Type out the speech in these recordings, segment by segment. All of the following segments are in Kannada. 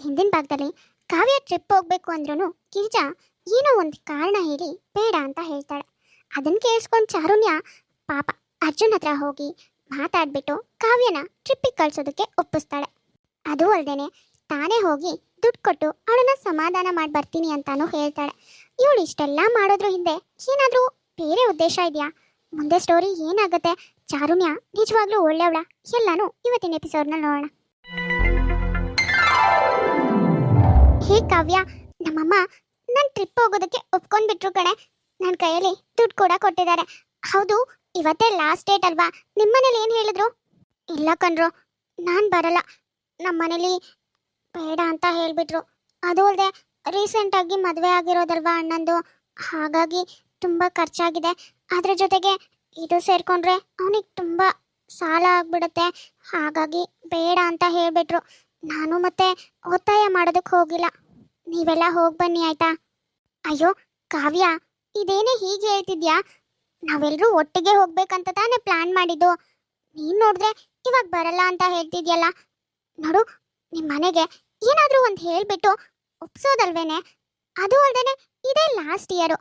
ಹಿಂದಿನ ಭಾಗದಲ್ಲಿ ಕಾವ್ಯ ಟ್ರಿಪ್ ಹೋಗ್ಬೇಕು ಅಂದ್ರೂ ಗಿರಿಜ ಏನೋ ಒಂದು ಕಾರಣ ಹೇಳಿ ಬೇಡ ಅಂತ ಹೇಳ್ತಾಳೆ. ಅದನ್ನ ಕೇಳಿಸ್ಕೊಂಡು ಚಾರುಣ್ಯ ಪಾಪ ಅರ್ಜುನ್ ಹತ್ರ ಹೋಗಿ ಮಾತಾಡ್ಬಿಟ್ಟು ಕಾವ್ಯನ ಟ್ರಿಪ್ಪಿಗೆ ಕಳ್ಸೋದಕ್ಕೆ ಒಪ್ಪಿಸ್ತಾಳೆ. ಅದು ಅಲ್ಲದೇನೆ ತಾನೇ ಹೋಗಿ ದುಡ್ಡು ಕೊಟ್ಟು ಅವಳನ್ನ ಸಮಾಧಾನ ಮಾಡಿ ಬರ್ತೀನಿ ಅಂತಾನು ಹೇಳ್ತಾಳೆ. ಇವಳು ಇಷ್ಟೆಲ್ಲ ಮಾಡೋದ್ರ ಹಿಂದೆ ಏನಾದರೂ ಬೇರೆ ಉದ್ದೇಶ ಇದೆಯಾ? ಮುಂದೆ ಸ್ಟೋರಿ ಏನಾಗುತ್ತೆ? ಚಾರುಣ್ಯ ನಿಜವಾಗ್ಲೂ ಒಳ್ಳೆಯವಳ ಎಲ್ಲಾನು ಇವತ್ತಿನ ಎಪಿಸೋಡ್ನ ನೋಡೋಣ. ಹೇ ಕಾವ್ಯ ನಮ್ಮಮ್ಮ ನಾನು ಟ್ರಿಪ್ ಹೋಗೋದಕ್ಕೆ ಒಪ್ಕೊಂಡ್ಬಿಟ್ರು ಕಣೆ. ನನ್ನ ಕೈಯಲ್ಲಿ ದುಡ್ಡು ಕೂಡ ಕೊಟ್ಟಿದ್ದಾರೆ. ಹೌದು, ಇವತ್ತೇ ಲಾಸ್ಟ್ ಡೇಟ್ ಅಲ್ವಾ? ನಿಮ್ಮನೇಲಿ ಏನು ಹೇಳಿದ್ರು? ಇಲ್ಲ ಕಣ್ರು, ನಾನು ಬರಲ್ಲ. ನಮ್ಮನೇಲಿ ಬೇಡ ಅಂತ ಹೇಳಿಬಿಟ್ರು. ಅದು ಅಲ್ಲದೆ ರೀಸೆಂಟಾಗಿ ಮದುವೆ ಆಗಿರೋದಲ್ವಾ ಅಣ್ಣಂದು? ಹಾಗಾಗಿ ತುಂಬ ಖರ್ಚಾಗಿದೆ. ಅದ್ರ ಜೊತೆಗೆ ಇದು ಸೇರಿಕೊಂಡ್ರೆ ಅವನಿಗೆ ತುಂಬ ಸಾಲ ಆಗ್ಬಿಡುತ್ತೆ. ಹಾಗಾಗಿ ಬೇಡ ಅಂತ ಹೇಳಿಬಿಟ್ರು. ನಾನು ಮತ್ತೆ ಒತ್ತಾಯ ಮಾಡೋದಕ್ಕೆ ಹೋಗಿಲ್ಲ. ನೀವೆಲ್ಲ ಹೋಗಿ ಬನ್ನಿ ಆಯ್ತಾ? ಅಯ್ಯೋ, ಕಾವ್ಯ, ಇದೇನೇ ಹೀಗೆ ಹೇಳ್ತಿದ್ಯಾ? ನಾವೆಲ್ಲರೂ ಒಟ್ಟಿಗೆ ಹೋಗ್ಬೇಕಂತ ತಾನೇ ಪ್ಲಾನ್ ಮಾಡಿದ್ದು. ನೀನು ನೋಡಿದ್ರೆ ಇವಾಗ ಬರಲ್ಲ ಅಂತ ಹೇಳ್ತಿದ್ಯಲ್ಲ. ನೋಡು ನಿಮ್ಮ ಮನೆಗೆ ಏನಾದರೂ ಒಂದು ಹೇಳಿಬಿಟ್ಟು ಒಪ್ಸೋದಲ್ವೇನೆ? ಅದು ಅಲ್ದೇನೆ ಇದೇ ಲಾಸ್ಟ್ ಇಯರು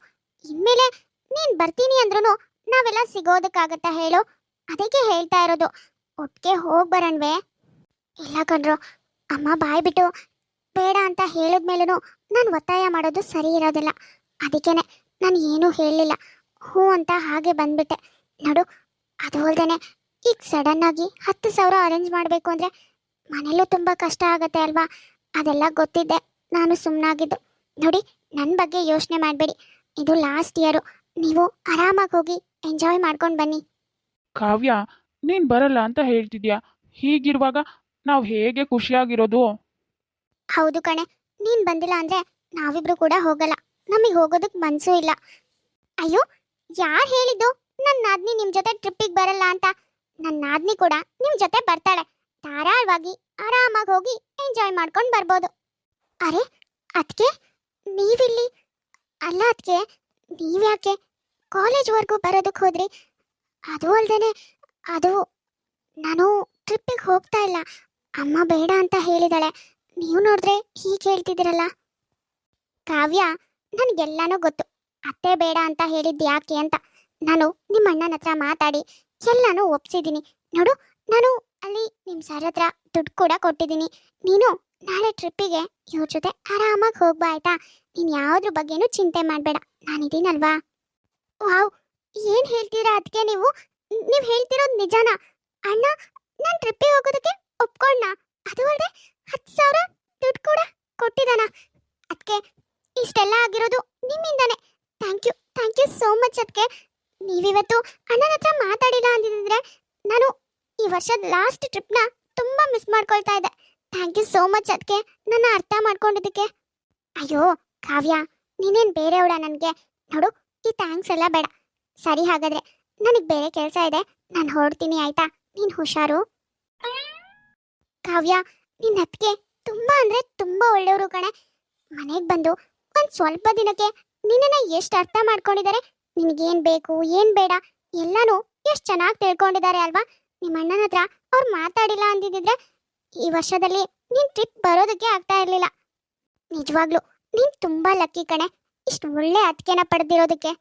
ಇನ್ಮೇಲೆ ನೀನ್ ಬರ್ತೀನಿ ಅಂದ್ರೂ ನಾವೆಲ್ಲ ಸಿಗೋದಕ್ಕಾಗತ್ತಾ ಹೇಳು? ಅದಕ್ಕೆ ಹೇಳ್ತಾ ಇರೋದು. ಒಟ್ಟಿಗೆ ಹೋಗಿ ಬರೋಣವೇ? ಇಲ್ಲ ಕಣ್ರು ಅಮ್ಮ ಬಾಯ್ ಬಿಟ್ಟು ಬೇಡ ಅಂತ ಹೇಳಿದ್ಮೇಲೂ ನಾನು ಒತ್ತಾಯ ಮಾಡೋದು ಸರಿ ಇರೋದಿಲ್ಲ. ಅದಕ್ಕೇನೆ ನಾನು ಏನೂ ಹೇಳಲಿಲ್ಲ. ಹ್ಞೂ ಅಂತ ಹಾಗೆ ಬಂದ್ಬಿಟ್ಟೆ. ನೋಡು, ಅದು ಅಲ್ದೇನೆ ಈಗ ಸಡನ್ ಆಗಿ ಹತ್ತು ಸಾವಿರ ಅರೇಂಜ್ ಮಾಡಬೇಕು ಅಂದರೆ ಮನೇಲೂ ತುಂಬ ಕಷ್ಟ ಆಗುತ್ತೆ ಅಲ್ವಾ? ಅದೆಲ್ಲ ಗೊತ್ತಿದ್ದೆ ನಾನು ಸುಮ್ಮನಾಗಿದ್ದು ನೋಡಿ ನನ್ನ ಬಗ್ಗೆ ಯೋಚನೆ ಮಾಡಬೇಡಿ. ಇದು ಲಾಸ್ಟ್ ಇಯರು ನೀವು ಆರಾಮಾಗಿ ಹೋಗಿ ಎಂಜಾಯ್ ಮಾಡ್ಕೊಂಡು ಬನ್ನಿ. ಕಾವ್ಯ, ನೀನು ಬರಲ್ಲ ಅಂತ ಹೇಳ್ತಿದ್ಯಾ? ಹೀಗಿರುವಾಗ ನಾವು ಹೇಗೆ ಖುಷಿಯಾಗಿರೋದು? ಹೌದು ಕಣೆ. ನೀನ್ ಬಂದಿಲ್ಲ ಅಂದ್ರೆ ನಾವಿಬ್ರು ಕೂಡ ಹೋಗಲ್ಲ. ನಮಗೆ ಹೋಗೋದಕ್ ಮನ್ಸೂ ಇಲ್ಲ. ಅಯ್ಯೋ, ಯಾರ್ ಹೇಳಿದ್ದು? ನನ್ನ ನಾದ್ನಿ ನಿಮ್ ಜೊತೆ ಟ್ರಿಪ್ಪಿಗೆ ಬರಲ್ಲ ಅಂತ. ನನ್ನ ನಾದ್ನಿ ಕೂಡ ನಿಮ್ ಜೊತೆ ಬರ್ತಾಳೆ. ಧಾರಾಳವಾಗಿ ಆರಾಮಾಗಿ ಹೋಗಿ ಎಂಜಾಯ್ ಮಾಡ್ಕೊಂಡು ಬರ್ಬೋದು. ಅರೆ ಅದಕ್ಕೆ ನೀವಿಲ್ಲಿ? ಅಲ್ಲ ಅದಕ್ಕೆ ನೀವ್ಯಾಕೆ? ಕಾಲೇಜ್ವರೆಗೂ ಬರೋದಕ್ಕೆ ಹೋದ್ರಿ? ಅದು ಅಲ್ದೇನೆ, ಅದು, ನಾನು ಟ್ರಿಪ್ಪಿಗೆ ಹೋಗ್ತಾ ಇಲ್ಲ. ಅಮ್ಮ ಬೇಡ ಅಂತ ಹೇಳಿದಾಳೆ. ನೀವು ನೋಡಿದ್ರೆ ಹೀಗೆ ಹೇಳ್ತಿದ್ದೀರಲ್ಲ? ಕಾವ್ಯ, ನನಗೆಲ್ಲಾನು ಗೊತ್ತು. ಅತ್ತೆ ಬೇಡ ಅಂತ ಹೇಳಿದ್ದು ಯಾಕೆ ಅಂತ. ನಾನು ನಿಮ್ಮ ಅಣ್ಣನ ಹತ್ರ ಮಾತಾಡಿ ಎಲ್ಲಾನು ಒಪ್ಸಿದ್ದೀನಿ. ನೋಡು, ನಾನು ಅಲ್ಲಿ ನಿಮ್ಮ ಸರ್ ಹತ್ರ ದುಡ್ಡು ಕೂಡ ಕೊಟ್ಟಿದ್ದೀನಿ. ನೀನು ನಾಳೆ ಟ್ರಿಪ್ಪಿಗೆ ಇವ್ರ ಜೊತೆ ಆರಾಮಾಗಿ ಹೋಗ್ಬಾ ಆಯ್ತಾ? ನೀನು ಯಾವುದ್ರ ಬಗ್ಗೆನೂ ಚಿಂತೆ ಮಾಡಬೇಡ. ನಾನಿದ್ದೀನಲ್ವಾ? ವಾವ್, ಏನು ಹೇಳ್ತೀರಾ ಅದಕ್ಕೆ ನೀವು? ನೀವು ಹೇಳ್ತಿರೋದು ನಿಜಾನ? ಅಣ್ಣ, ನಾನು ಟ್ರಿಪ್ಪಿಗೆ ಹೋಗೋದಕ್ಕೆ ಒಪ್ಕೊಂಡ ಅದು ಅಲ್ಲದೆ ಹತ್ತು ಸಾವಿರ ದುಡ್ಡು ಕೂಡ ಕೊಟ್ಟಿದ್ದಾನ. ಅದಕ್ಕೆ ಇಷ್ಟೆಲ್ಲ ಆಗಿರೋದು ನಿಮ್ಮಿಂದಾನೆ. Thank you thank you so much ಅದಕ್ಕೆ ನೀವಿವತ್ತು ಅಣ್ಣನ ಹತ್ರ ಮಾತಾಡಿಲ್ಲ ಅಂದಿದ್ರೆ ನಾನು ಈ ವರ್ಷದ ಲಾಸ್ಟ್ ಟ್ರಿಪ್ನ ತುಂಬ ಮಿಸ್ ಮಾಡ್ಕೊಳ್ತಾ ಇದ್ದೆ. ಥ್ಯಾಂಕ್ ಯು ಸೋ ಮಚ್ ಅದಕ್ಕೆ ನನ್ನ ಅರ್ಥ ಮಾಡ್ಕೊಂಡಿದ್ದಕ್ಕೆ. ಅಯ್ಯೋ, ಕಾವ್ಯ, ನೀನೇನು ಬೇರೆಯವಳ ನನಗೆ? ನೋಡು, ಈ ಥ್ಯಾಂಕ್ಸ್ ಎಲ್ಲ ಬೇಡ. ಸರಿ ಹಾಗಾದ್ರೆ, ನನಗೆ ಬೇರೆ ಕೆಲಸ ಇದೆ. ನಾನು ಹೊರಡ್ತೀನಿ, ಆಯ್ತಾ? ನೀನು ಹುಷಾರು? ಕಾವ್ಯ ನಿನ್ನ ಅತ್ತಿಗೆ ತುಂಬಾ ಅಂದ್ರೆ ತುಂಬಾ ಒಳ್ಳೆಯವರು ಕಣೆ. ಮನೆಗೆ ಬಂದು ಒಂದ್ ಸ್ವಲ್ಪ ದಿನಕ್ಕೆ ನಿನ್ನನ್ನು ಎಷ್ಟು ಅರ್ಥ ಮಾಡ್ಕೊಂಡಿದ್ದಾರೆ ನಿನಗೇನು ಬೇಕು, ಏನು ಬೇಡ, ಎಲ್ಲಾನು ಎಷ್ಟು ಚೆನ್ನಾಗಿ ತಿಳ್ಕೊಂಡಿದ್ದಾರೆ ಅಲ್ವಾ? ನಿಮ್ಮ ಅಣ್ಣನ ಹತ್ರ ಅವ್ರು ಮಾತಾಡಿಲ್ಲ ಅಂದಿದ್ರೆ ಈ ವರ್ಷದಲ್ಲಿ ನೀನ್ ಟ್ರಿಪ್ ಬರೋದಕ್ಕೆ ಆಗ್ತಾ ಇರಲಿಲ್ಲ. ನಿಜವಾಗ್ಲು ನೀನ್ ತುಂಬಾ ಲಕ್ಕಿ ಕಣೆ, ಇಷ್ಟು ಒಳ್ಳೆ ಅತ್ತಿಗೆನ ಪಡೆದಿರೋದಕ್ಕೆ.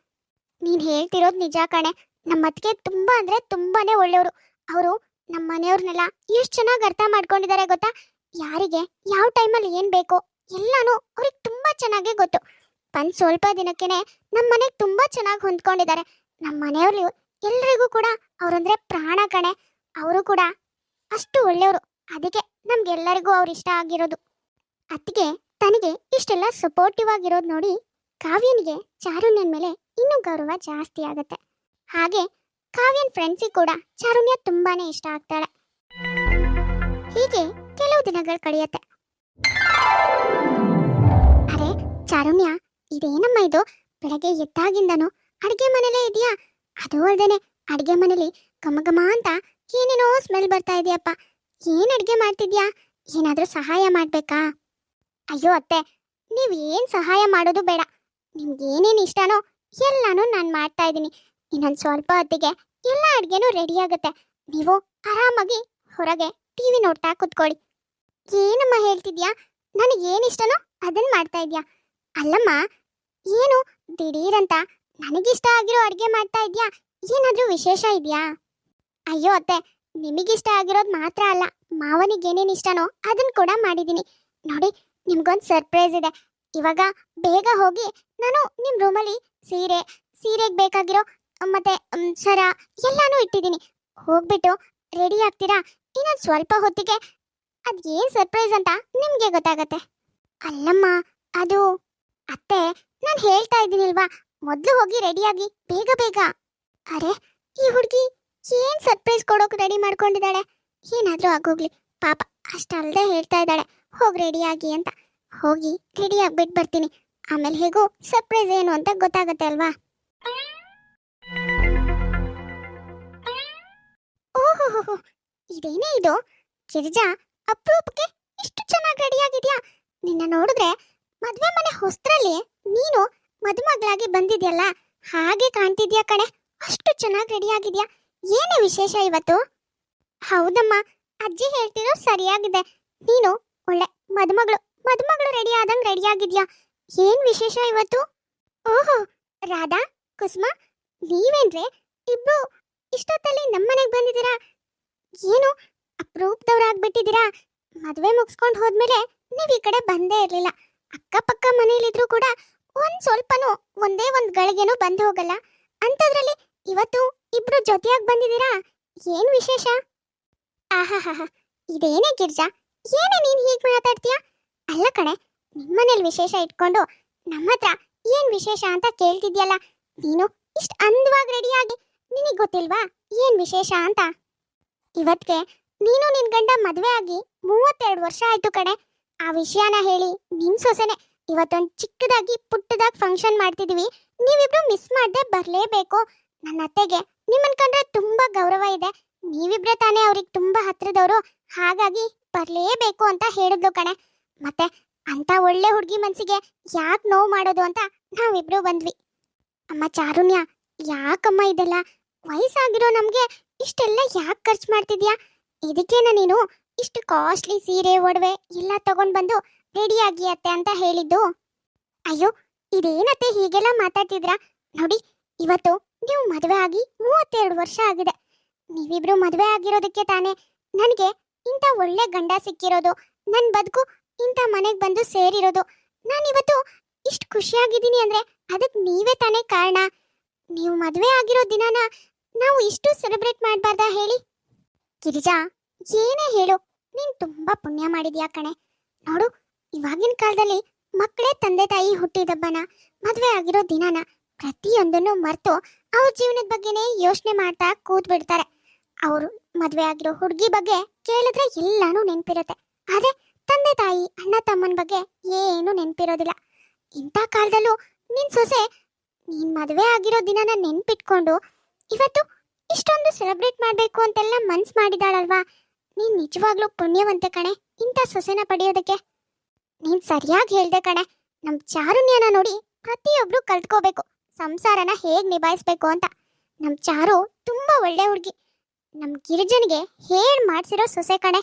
ನೀನ್ ಹೇಳ್ತಿರೋದು ನಿಜ ಕಣೆ ನಮ್ಮ ಅತ್ತಿಗೆ ತುಂಬಾ ಅಂದ್ರೆ ತುಂಬಾನೇ ಒಳ್ಳೆಯವರು. ಅವರು ನಮ್ಮ ಮನೆಯವ್ರನ್ನೆಲ್ಲ ಎಷ್ಟು ಚೆನ್ನಾಗಿ ಅರ್ಥ ಮಾಡ್ಕೊಂಡಿದ್ದಾರೆ ಗೊತ್ತಾ? ಯಾರಿಗೆ, ಯಾವ ಟೈಮಲ್ಲಿ ಏನು ಬೇಕು, ಎಲ್ಲಾನು ಅವ್ರಿಗೆ ತುಂಬ ಚೆನ್ನಾಗಿ ಗೊತ್ತು. ಬಂದು ಸ್ವಲ್ಪ ದಿನಕ್ಕೇನೆ ನಮ್ಮ ಮನೆಗೆ ತುಂಬ ಚೆನ್ನಾಗಿ ಹೊಂದ್ಕೊಂಡಿದ್ದಾರೆ. ನಮ್ಮ ಮನೆಯವ್ರು ಎಲ್ರಿಗೂ ಕೂಡ ಅವರಂದ್ರೆ ಪ್ರಾಣ ಕಣೆ. ಅವರು ಕೂಡ ಅಷ್ಟು ಒಳ್ಳೆಯವರು. ಅದಕ್ಕೆ ನಮ್ಗೆಲ್ಲರಿಗೂ ಅವ್ರು ಇಷ್ಟ ಆಗಿರೋದು. ಅತ್ತಿಗೆ, ತನಗೆ ಇಷ್ಟೆಲ್ಲ ಸಪೋರ್ಟಿವ್ ಆಗಿರೋದು ನೋಡಿ ಕಾವ್ಯನಿಗೆ ಚಾರುಣ್ಯನ ಮೇಲೆ ಇನ್ನೂ ಗೌರವ ಜಾಸ್ತಿ ಆಗುತ್ತೆ. ಹಾಗೆ ಕಾವ್ಯನ್ ಫ್ರೆಂಡ್ಸಿಗೆ ಕೂಡ ಚಾರುಣ್ಯ ತುಂಬಾನೇ ಇಷ್ಟ ಆಗ್ತಾಳೆ. ಹೀಗೆ ಕೆಲವು ದಿನಗಳು ಕಳೆಯುತ್ತೆ. ಅರೆ, ಚಾರುಣ್ಯ, ಇದೇನಮ್ಮ ಇದು? ಬೆಳಗ್ಗೆ ಎದ್ದಾಗಿಂದನು ಅಡಿಗೆ ಮನೇಲೇ ಇದೆಯಾ? ಅದು ಅಲ್ದೇನೆ, ಅಡಿಗೆ ಮನೇಲಿ ಘಮ ಘಮ ಅಂತ ಏನೇನೋ ಸ್ಮೆಲ್ ಬರ್ತಾ ಇದೆಯಪ್ಪ. ಏನ್ ಅಡಿಗೆ ಮಾಡ್ತಿದ್ಯಾ? ಏನಾದ್ರೂ ಸಹಾಯ ಮಾಡ್ಬೇಕಾ? ಅಯ್ಯೋ ಅತ್ತೆ, ನೀವ್ ಏನ್ ಸಹಾಯ ಮಾಡೋದು ಬೇಡ. ನಿಮ್ಗೆ ಏನೇನ್ ಇಷ್ಟನೋ ಎಲ್ಲಾನು ನಾನು ಮಾಡ್ತಾ ಇದ್ದೀನಿ. ಇನ್ನೊಂದು ಸ್ವಲ್ಪ ಹೊತ್ತಿಗೆ ಎಲ್ಲ ಅಡ್ಗೆನೂ ರೆಡಿ ಆಗುತ್ತೆ. ನೀವು ಆರಾಮಾಗಿ ಹೊರಗೆ ಟಿವಿ ನೋಡ್ತಾ ಕುತ್ಕೊಳ್ಳಿ. ಏನಮ್ಮ ಹೇಳ್ತಿದ್ಯಾ? ನನಗೆ ಏನು ಇಷ್ಟನೋ ಅದನ್ನ ಮಾಡ್ತಾ ಇದ್ಯಾ? ಅಲ್ಲಮ್ಮ, ಏನು ದಿಢೀರಂತ ನನಗಿಷ್ಟ ಆಗಿರೋ ಅಡುಗೆ ಮಾಡ್ತಾ ಇದ್ಯಾ? ಏನಾದ್ರೂ ವಿಶೇಷ ಇದೆಯಾ? ಅಯ್ಯೋ ಅತ್ತೆ, ನಿಮಗಿಷ್ಟ ಆಗಿರೋದು ಮಾತ್ರ ಅಲ್ಲ, ಮಾವನಿಗೆ ಏನೇನು ಇಷ್ಟನೋ ಅದನ್ನ ಕೂಡ ಮಾಡಿದ್ದೀನಿ ನೋಡಿ, ನಿಮ್ಗೊಂದು ಸರ್ಪ್ರೈಸ್ ಇದೆ. ಇವಾಗ ಬೇಗ ಹೋಗಿ ನಾನು ನಿಮ್ಮ ರೂಮಲ್ಲಿ ಸೀರೆ, ಸೀರೆಗೆ ಬೇಕಾಗಿರೋ ಮತ್ತೆ ಸರ, ಎಲ್ಲಾನು ಇಟ್ಟಿದ್ದೀನಿ. ಹೋಗ್ಬಿಟ್ಟು ರೆಡಿ ಆಗ್ತೀರಾ? ಇನ್ನೊಂದು ಸ್ವಲ್ಪ ಹೊತ್ತಿಗೆ. ಅದು ಏನು ಸರ್ಪ್ರೈಸ್ ಅಂತ ನಿಮಗೆ ಗೊತ್ತಾಗತ್ತೆ. ಅಲ್ಲಮ್ಮ, ಅದು ಅತ್ತೆ, ನಾನು ಹೇಳ್ತಾ ಇದ್ದೀನಿಲ್ವಾ? ಮೊದಲು ಹೋಗಿ ರೆಡಿಯಾಗಿ ಬೇಗ ಬೇಗ. ಅರೆ, ಈ ಹುಡುಗಿ ಏನ್ ಸರ್ಪ್ರೈಸ್ ಕೊಡೋಕೆ ರೆಡಿ ಮಾಡ್ಕೊಂಡಿದ್ದಾಳೆ? ಏನಾದ್ರೂ ಆಗೋಗ್ಲಿ. ಪಾಪ ಅಷ್ಟಲ್ಲದೆ ಹೇಳ್ತಾ ಇದ್ದಾಳೆ. ಹೋಗಿ ರೆಡಿಯಾಗಿ ಅಂತ. ಹೋಗಿ ರೆಡಿ ಆಗ್ಬಿಟ್ಟು ಬರ್ತೀನಿ. ಆಮೇಲೆ ಹೇಗೂ ಸರ್ಪ್ರೈಸ್ ಏನು ಅಂತ ಗೊತ್ತಾಗತ್ತೆ ಅಲ್ವಾ? ಓಹೋ ಇದೇನೇ ಇದು? ಗಿರಿಜಾ, ಅಪ್ರೂಪಕ್ಕೆ ಇಷ್ಟು ಚೆನ್ನಾಗಿ ರೆಡಿ ಆಗಿದ್ಯಾ ನಿನ್ನ ನೋಡಿದ್ರೆ ಮದ್ವೆ ಮನೆ ಹೊಸ್ತ್ರಲ್ಲಿ ನೀನು ಮದುಮಗಳಾಗಿ ಬಂದಿದ್ಯಲ್ಲ? ಹಾಗೆ ಕಾಣ್ತಿದ್ಯಾ ಕಣೆ? ಅಷ್ಟು ಚೆನ್ನಾಗಿ ರೆಡಿ ಆಗಿದ್ಯಾ ಏನೇ ವಿಶೇಷ ಇವತ್ತು? ಹೌದಮ್ಮ, ಅಜ್ಜಿ ಹೇಳ್ತಿರೋ ಸರಿಯಾಗಿದೆ. ನೀನು ಒಳ್ಳೆ ಮದುಮಗಳು ಮದುಮಗಳು ರೆಡಿ ಆದಂಗೆ ರೆಡಿ ಆಗಿದ್ಯಾ ಏನ್ ವಿಶೇಷ ಇವತ್ತು? ಓಹೋ, ರಾಧಾ, ಕುಸುಮ, ನೀವೇನ್ರೆ? ಇಬ್ರು ಇಷ್ಟೊತ್ತಲ್ಲಿ ನಮ್ಮನೆಗೆ ಬಂದಿದ್ದೀರಾ? ಏನು ಅಪರೂಪದವ್ರಾಗ್ಬಿಟ್ಟಿದ್ದೀರಾ? ಮದುವೆ ಮುಗಿಸ್ಕೊಂಡು ಹೋದ್ಮೇಲೆ ನೀವು ಈ ಕಡೆ ಬಂದೇ ಇರಲಿಲ್ಲ. ಅಕ್ಕಪಕ್ಕ ಮನೇಲಿದ್ರು ಕೂಡ ಒಂದು ಸ್ವಲ್ಪನೂ ಒಂದೇ ಒಂದು ಗಳಿಗೆನೂ ಬಂದು ಹೋಗಲ್ಲ. ಅಂಥದ್ರಲ್ಲಿ ಇವತ್ತು ಇಬ್ರು ಜೊತೆಯಾಗಿ ಬಂದಿದ್ದೀರಾ? ಏನು ವಿಶೇಷ? ಆಹಾಹಾಹಾ, ಇದೇನೇ ಗಿರ್ಜಾ, ಏನೇ ನೀನು ಹೀಗೆ ಮಾತಾಡ್ತೀಯಾ? ಅಲ್ಲ ಕಣೆ, ನಿಮ್ಮನೇಲಿ ವಿಶೇಷ ಇಟ್ಕೊಂಡು ನಮ್ಮ ಹತ್ರ ಏನು ವಿಶೇಷ ಅಂತ ಕೇಳ್ತಿದ್ಯಲ್ಲ? ನೀನು ಇಷ್ಟು ಅಂದವಾಗಿ ರೆಡಿಯಾಗಿ ನಿನಗೆ ಗೊತ್ತಿಲ್ವಾ ಏನು ವಿಶೇಷ ಅಂತ? ಇವತ್ಗೆ ನೀನು ನಿನ್ ಗಂಡ ಮದ್ವೆ ಆಗಿ ಮೂವತ್ತೆರಡು ವರ್ಷ ಆಯ್ತು ಕಣೆ. ಆ ವಿಷಯನ ಹೇಳಿ ನಿನ್ ಸೊಸೆನೆ ಇವತ್ತೊಂದು ಚಿಕ್ಕದಾಗಿ ಪುಟ್ಟದಾಗಿ ಫಂಕ್ಷನ್ ಮಾಡ್ತಿದೀವಿ. ನೀವಿಬ್ರು ಮಿಸ್ ಮಾಡದೆ ಬರ್ಲೇಬೇಕು. ನನ್ನ ಅತ್ತೆಗೆ ನಿಮ್ಮನ್ ಕಂಡ್ರೆ ತುಂಬಾ ಗೌರವ ಇದೆ. ನೀವಿಬ್ರೆ ತಾನೇ ಅವ್ರಿಗೆ ತುಂಬಾ ಹತ್ರದವರು. ಹಾಗಾಗಿ ಬರ್ಲೇಬೇಕು ಅಂತ ಹೇಳಿದ್ಲು ಕಣೆ. ಮತ್ತೆ ಅಂತ ಒಳ್ಳೆ ಹುಡುಗಿ ಮನ್ಸಿಗೆ ಯಾಕೆ ನೋವು ಮಾಡೋದು ಅಂತ ನಾವಿಬ್ರು ಬಂದ್ವಿ. ಅಮ್ಮ ಚಾರುಣ್ಯ, ಯಾಕಮ್ಮ ಇದೆಲ್ಲ? ವಯಸ್ಸಾಗಿರೋ ನಮ್ಗೆ ಇಷ್ಟೆಲ್ಲ ಯಾಕೆ ಖರ್ಚು ಮಾಡ್ತಿದ್ಯಾ? ಇದಕ್ಕೇನ ನೀನು ಇಷ್ಟು ಕಾಸ್ಟ್ಲಿ ಸೀರೆ, ಒಡವೆ ಎಲ್ಲ ತಗೊಂಡ್ ಬಂದು ರೆಡಿ ಆಗಿ ಅಂತ ಹೇಳಿದ್ದು? ಅಯ್ಯೋ, ಇದೇನತ್ತೆ ಹೀಗೆಲ್ಲ ಮಾತಾಡ್ತಿದ್ರಾ? ನೋಡಿ, ಇವತ್ತು ನೀವು ಮದುವೆ ಆಗಿ ಮೂವತ್ತೆರಡು ವರ್ಷ ಆಗಿದೆ. ನೀವಿಬ್ರು ಮದುವೆ ಆಗಿರೋದಕ್ಕೆ ತಾನೇ ನನಗೆ ಇಂಥ ಒಳ್ಳೆ ಗಂಡ ಸಿಕ್ಕಿರೋದು ನನ್ನ ಬದುಕು ಇಂಥ ಮನೆಗೆ ಬಂದು ಸೇರಿರೋದು. ನಾನಿವತ್ತು ಇಷ್ಟು ಖುಷಿಯಾಗಿದ್ದೀನಿ ಅಂದ್ರೆ ಅದಕ್ಕೆ ನೀವೇ ತಾನೇ ಕಾರಣ. ನೀವು ಮದುವೆ ಆಗಿರೋ ದಿನಾನ ನಾವು ಇಷ್ಟು ಸೆಲೆಬ್ರೇಟ್ ಮಾಡಬಾರ್ದಾ ಹೇಳಿ? ಗಿರಿಜಾ, ಏನೇ ಹೇಳು. ನೀನ್ ತುಂಬಾ ಪುಣ್ಯ ಮಾಡಿದ್ಯಾ ಕಣೆ. ನೋಡು, ಇವಾಗಿನ ಕಾಲದಲ್ಲಿ ಮಕ್ಕಳೇ ತಂದೆ ತಾಯಿ ಹುಟ್ಟಿದಬ್ಬನ, ಮದುವೆ ಆಗಿರೋ ದಿನನ ಪ್ರತಿಯೊಂದನ್ನು ಮರೆತು ಅವ್ರ ಜೀವನದ ಬಗ್ಗೆನೇ ಯೋಚನೆ ಮಾಡ್ತಾ ಕೂತ್ ಬಿಡ್ತಾರೆ ಅವರು ಮದುವೆ ಆಗಿರೋ ಹುಡುಗಿ ಬಗ್ಗೆ ಕೇಳಿದ್ರೆ ಎಲ್ಲಾನು ನೆನ್ಪಿರುತ್ತೆ. ಆದ್ರೆ ತಂದೆ ತಾಯಿ, ಅಣ್ಣ ತಮ್ಮನ ಬಗ್ಗೆ ಏನು ನೆನ್ಪಿರೋದಿಲ್ಲ. ಇಂಥ ಕಾಲದಲ್ಲೂ ನಿನ್ ಸೊಸೆ ನೀನ್ ಮದುವೆ ಆಗಿರೋ ದಿನನ ನೆನ್ಪಿಟ್ಕೊಂಡು ಇವತ್ತು ಇಷ್ಟೊಂದು ಸೆಲೆಬ್ರೇಟ್ ಮಾಡಬೇಕು ಅಂತೆಲ್ಲ ಮನ್ಸ್ ಮಾಡಿದಾಳಲ್ವಾ? ನೀನ್ ನಿಜವಾಗ್ಲೂ ಪುಣ್ಯವಂತೆ ಕಣೆ, ಇಂಥ ಸೊಸೆನ ಪಡೆಯೋದಕ್ಕೆ. ನೀನ್ ಸರಿಯಾಗಿ ಹೇಳ್ದೆ ಕಣೆ, ನಮ್ ಚಾರುಣ್ಯನ ನೋಡಿ ಪ್ರತಿಯೊಬ್ರು ಕಲ್ತ್ಕೋಬೇಕು, ಸಂಸಾರನ ಹೇಗ್ ನಿಭಾಯಿಸ್ಬೇಕು ಅಂತ. ನಮ್ ಚಾರು ತುಂಬಾ ಒಳ್ಳೆ ಹುಡುಗಿ. ನಮ್ ಗಿರಿಜನ್ಗೆ ಹೇಳ್ ಮಾಡ್ಸಿರೋ ಸೊಸೆ ಕಣೆ.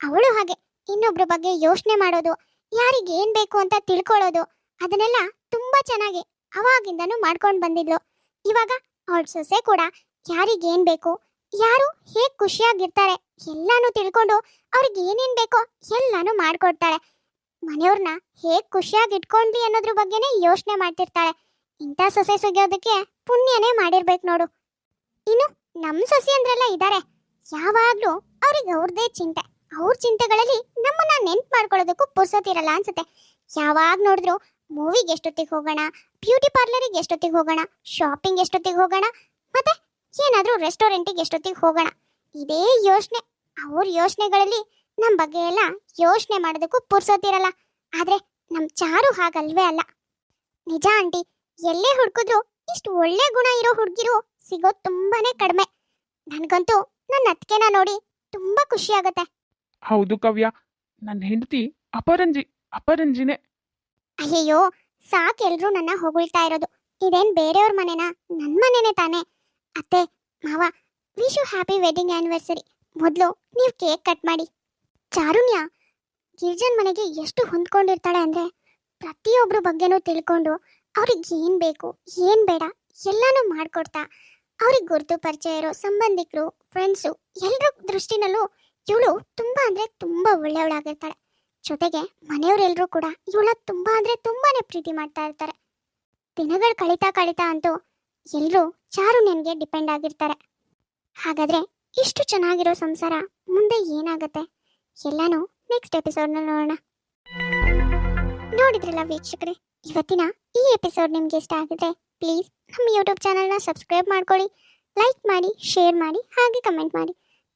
ಅವಳು ಹಾಗೆ, ಇನ್ನೊಬ್ರ ಬಗ್ಗೆ ಯೋಚನೆ ಮಾಡೋದು, ಯಾರಿಗೆ ಏನ್ ಬೇಕು ಅಂತ ತಿಳ್ಕೊಳ್ಳೋದು, ಅದನ್ನೆಲ್ಲ ತುಂಬಾ ಚೆನ್ನಾಗಿ ಅವಾಗಿಂದನೂ ಮಾಡ್ಕೊಂಡು ಬಂದಿದ್ಲು. ಇವಾಗ ಅವಳ ಸೊಸೆ ಕೂಡ ಯಾರಿಗೇನ್ ಬೇಕು, ಯಾರು ಹೇಗ್ ಖುಷಿಯಾಗಿರ್ತಾರೆ ಎಲ್ಲಾನು ತಿಳ್ಕೊಂಡು ಅವ್ರಿಗೆ ಏನೇನ್ ಬೇಕೋ ಎಲ್ಲಾನು ಮಾಡ್ಕೊಡ್ತಾಳೆ. ಮನೆಯವ್ರನ್ನ ಹೇಗ್ ಖುಷಿಯಾಗಿ ಇಟ್ಕೊಂಡ್ಲಿ ಅನ್ನೋದ್ರ ಬಗ್ಗೆನೇ ಯೋಚನೆ ಮಾಡ್ತಿರ್ತಾಳೆ. ಇಂಥ ಸೊಸೆ ಸುಗಿಯೋದಕ್ಕೆ ಪುಣ್ಯನೇ ಮಾಡಿರ್ಬೇಕು ನೋಡು. ಇನ್ನು ನಮ್ಮ ಸೊಸೆ ಅಂದ್ರೆಲ್ಲ ಇದ್ದಾರೆ ಯಾವಾಗ್ಲೂ ಅವ್ರಿಗೆ ಅವ್ರದೇ ಚಿಂತೆ. ಅವ್ರ ಚಿಂತೆಗಳಲ್ಲಿ ನಮ್ಮನ್ನ ನೆನ್ಪು ಮಾಡ್ಕೊಳ್ಳೋದಕ್ಕೂ ಪುರ್ಸೋತಿರಲ್ಲ ಅನ್ಸುತ್ತೆ. ಯಾವಾಗ ನೋಡಿದ್ರು ಮೂವಿಗೆ ಎಷ್ಟೊತ್ತಿಗೆ ಹೋಗೋಣ? ಬ್ಯೂಟಿ ಪಾರ್ಲರಿಗೆ ಎಷ್ಟೊತ್ತಿಗೆ ಹೋಗೋಣ? ಶಾಪಿಂಗ್ ಎಷ್ಟೊತ್ತಿಗೆ ಹೋಗೋಣ? ಮತ್ತೆ ಏನಾದರೂ ರೆಸ್ಟೋರೆಂಟಿಗೆ ಎಷ್ಟೊತ್ತಿಗೆ ಹೋಗೋಣ? ಇದೇ ಯೋಚನೆ. ಅವ್ರ ಯೋಚನೆಗಳಲ್ಲಿ ನಮ್ಮ ಬಗ್ಗೆ ಎಲ್ಲ ಯೋಚನೆ ಮಾಡೋದಕ್ಕೂ ಪುರ್ಸೋತಿರಲ್ಲ. ಆದ್ರೆ ನಮ್ಮ ಚಾರು ಹಾಗಲ್ವೇ ಅಲ್ಲ. ನಿಜ ಆಂಟಿ, ಎಲ್ಲೇ ಹುಡುಕಿದ್ರು ಇಷ್ಟು ಒಳ್ಳೆ ಗುಣ ಇರೋ ಹುಡುಗಿರು ಸಿಗೋ ತುಂಬಾನೇ ಕಡಿಮೆ. ನನಗಂತೂ ನನ್ನ ಅತ್ತಿಗೆನ ನೋಡಿ ತುಂಬಾ ಖುಷಿ ಆಗುತ್ತೆ. ಹೌದು ಕವ್ಯ. ನನ್ನ ಹೆಂಡತಿ ಅಪರಂಜಿ, ಅಪರಂಜಿನೇ. ಅಯ್ಯಯ್ಯೋ ಸಾಕೆಲ್ಲರೂ ನನ್ನ ಹೊಗಳ್ತಾ ಇರೋದು. ಇದೇನ್ ಬೇರೆಯವ್ರ ಮನೆನಾ? ನನ್ನ ಮನೆನೇ ತಾನೆ. ಅತ್ತೆ, ಮಾವ wish you happy wedding anniversary ಮೊದಲು ನೀವು ಕೇಕ್ ಕಟ್ ಮಾಡಿ. ಚಾರುಣ್ಯ, ಗಿರ್ಜನ್ ಮನೆಗೆ ಎಷ್ಟು ಹೊಂದ್ಕೊಂಡಿರ್ತಾಳೆ ಅಂದರೆ ಪ್ರತಿಯೊಬ್ಬರ ಬಗ್ಗೆನೂ ತಿಳ್ಕೊಂಡು ಅವ್ರಿಗೆ ಏನು ಬೇಕು, ಏನು ಬೇಡ ಎಲ್ಲನೂ ಮಾಡಿಕೊಡ್ತಾ. ಅವ್ರಿಗೆ ಗುರುತು ಪರಿಚಯ ಇರೋ ಸಂಬಂಧಿಕರು ಫ್ರೆಂಡ್ಸು ಎಲ್ಲರ ದೃಷ್ಟಿನಲ್ಲೂ ಇವಳು ತುಂಬ ಅಂದರೆ ತುಂಬ ಒಳ್ಳೆಯವಳಾಗಿರ್ತಾಳೆ. ಜೊತೆಗೆ ಮನೆಯವರೆಲ್ಲರೂ ಕೂಡ ಇವಳ ತುಂಬ ಅಂದರೆ ತುಂಬಾನೇ ಪ್ರೀತಿ ಮಾಡ್ತಾ ಇರ್ತಾರೆ. ದಿನಗಳು ಕಳೀತಾ ಕಳೀತಾ ಅಂತೂ ಎಲ್ಲರೂ ಚಾರು ನನಗೆ ಡಿಪೆಂಡ್ ಆಗಿರ್ತಾರೆ. ಹಾಗಾದ್ರೆ ಇಷ್ಟು ಚೆನ್ನಾಗಿರೋ ಸಂಸಾರ ಮುಂದೆ ಏನಾಗುತ್ತೆ? ಎಲ್ಲಾನು ನೆಕ್ಸ್ಟ್ ಎಪಿಸೋಡ್ನಲ್ಲಿ ನೋಡೋಣ. ನೋಡಿದ್ರಲ್ಲ ವೀಕ್ಷಕರೇ, ಇವತ್ತಿನ ಈ ಎಪಿಸೋಡ್ ನಿಮ್ಗೆ ಇಷ್ಟ ಆಗಿದ್ರೆ ಪ್ಲೀಸ್ ನಮ್ಮ ಯೂಟ್ಯೂಬ್ ಚಾನಲ್ನ ಸಬ್ಸ್ಕ್ರೈಬ್ ಮಾಡ್ಕೊಳ್ಳಿ ಲೈಕ್ ಮಾಡಿ ಶೇರ್ ಮಾಡಿ, ಹಾಗೆ ಕಮೆಂಟ್ ಮಾಡಿ.